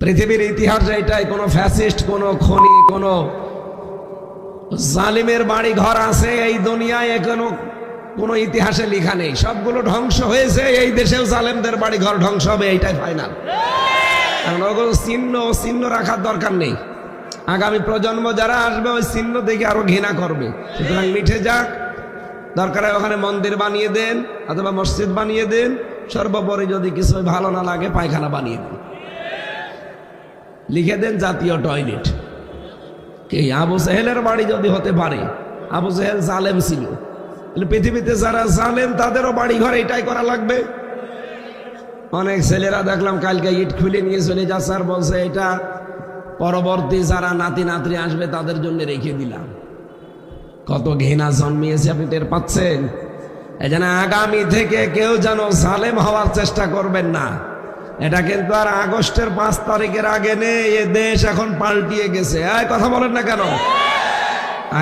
পৃথিবীর ইতিহাস এটাই, কোনো ফ্যাসিস্ট কোনো খনি, কোনো জালিমের বাড়ি ঘর আছে, এই দুনিয়ায় এখনও কোনো ইতিহাসে লেখা নেই। সবগুলো ধ্বংস হয়েছে, এই দেশেও জালেমদের বাড়ি ঘর ধ্বংস হবে, এইটাই ফাইনাল কারণ ওগুলো চিহ্ন চিহ্ন রাখার দরকার নেই। আগামী প্রজন্ম যারা আসবে, ওই চিহ্ন দেখে আরও ঘৃণা করবে। সুতরাং মিঠে যাক। দরকার ওখানে মন্দির বানিয়ে দেন, অথবা মসজিদ বানিয়ে দেন। সর্বোপরি যদি কিছু ভালো না লাগে, পায়খানা বানিয়ে দেন। লিখে দেন জাতীয় টয়লেট। কে আবু সাহেলের বাড়ি যদি হতে পারে, আবু সাহেল জালেম ছিল। পৃথিবীতে যারা জালেম, তাদেরও বাড়ি ঘর এটাই করা লাগবে। অনেক ছেলেরা দেখলাম কালকে ইট খুলে নিয়ে চলে যা আর বলছে, এটা পরবর্তী যারা নাতি নাতরি আসবে, তাদের জন্য রেখে দিলাম। কত ঘৃণা জন্মিয়েছে আপনি টের পাচ্ছেন? এই আগামী থেকে কেউ যেন জালেম হওয়ার চেষ্টা করবেন না। এটা কিন্তু আর আগস্টের পাঁচ তারিখের আগে নেই, এ দেশ এখন পাল্টিয়ে গেছে। কথা বলেন না কেন?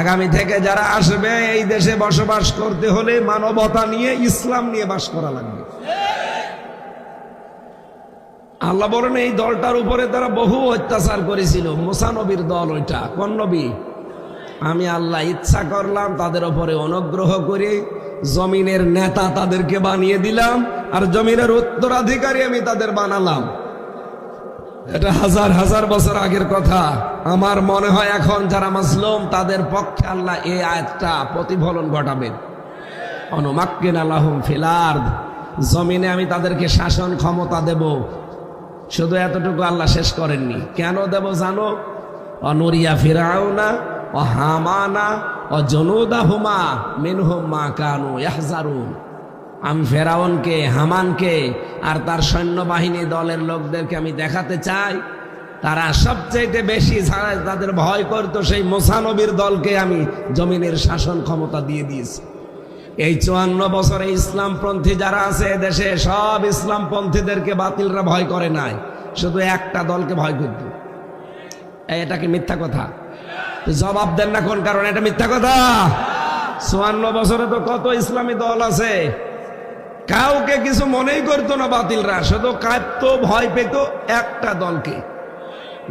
আগামী থেকে যারা আসবে, এই দেশে বসবাস করতে হলে মানবতা নিয়ে, ইসলাম নিয়ে বাস করা লাগবে। আল্লাহ বলেন, এই দলটার উপরে তারা বহু অত্যাচার করেছিল। মোসানবীর দল ওইটা। কোন নবী? আমি আল্লাহ ইচ্ছা করলাম, তাদের উপরে অনুগ্রহ করে জমিনের নেতা তাদেরকে বানিয়ে দিলাম। আর জমিনের উত্তরাধিকারী আমি তাদের বানালাম। এটা হাজার হাজার বছর আগের কথা। আমার মনে হয় এখন যারা মাসলুম তাদের পক্ষে আল্লাহ এই আয়াতটা প্রতিফলন ঘটাবেন। অনুমাক্কিন আল্লাহুম ফিলার্দ জমিনে আমি তাদেরকে শাসন ক্ষমতা দেব। শুধু এতটুকু আল্লাহ শেষ করেননি। কেন দেব জানো? অনুরিয়া ফিরাউনা, ও হামানা, ও জনুদা হুমা মিনহুম মা কানু ইয়াহজারুন। আমি ফেরাউনকে, হামানকে আর তার সৈন্যবাহিনী দলের লোকদেরকে আমি দেখাতে চাই। তারা সবচেয়ে বেশি তাদের ভয় করতো সেই মোসানবীর দলকে আমি জমিনের শাসন ক্ষমতা দিয়ে দিয়েছি। এই চুয়ান্ন বছরে ইসলামপন্থী যারা আছে দেশে, সব ইসলামপন্থীদেরকে বাতিলরা ভয় করে নাই। শুধু একটা দলকে ভয় করত। এটা কি মিথ্যা কথা? জবাব দেন না কোন কারণে, এটা মিথ্যা কথা? চুয়ান্ন বছরে তো কত ইসলামী দল আছে? কাউকে কিছু মনেই করতো না বাতিলরা শুধু কাঁপত ভয় পেত একটা দলকে।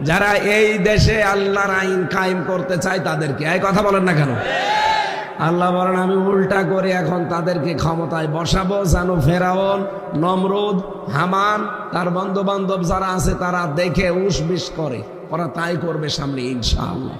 যারা এই দেশে আল্লাহর আইন কায়েম করতে চায় তাদেরকে। এই কথা বলেন না কেন? আল্লাহ বলেন, আমি উল্টা করে এখন তাদেরকে ক্ষমতায় বসাবো জানো ফেরাউন, নমরুদ, হামান, তার বন্ধু বান্ধব যারা আছে তারা দেখে উস বিষ করে। ওরা তাই করবে সামনে, ইনশাআল্লাহ।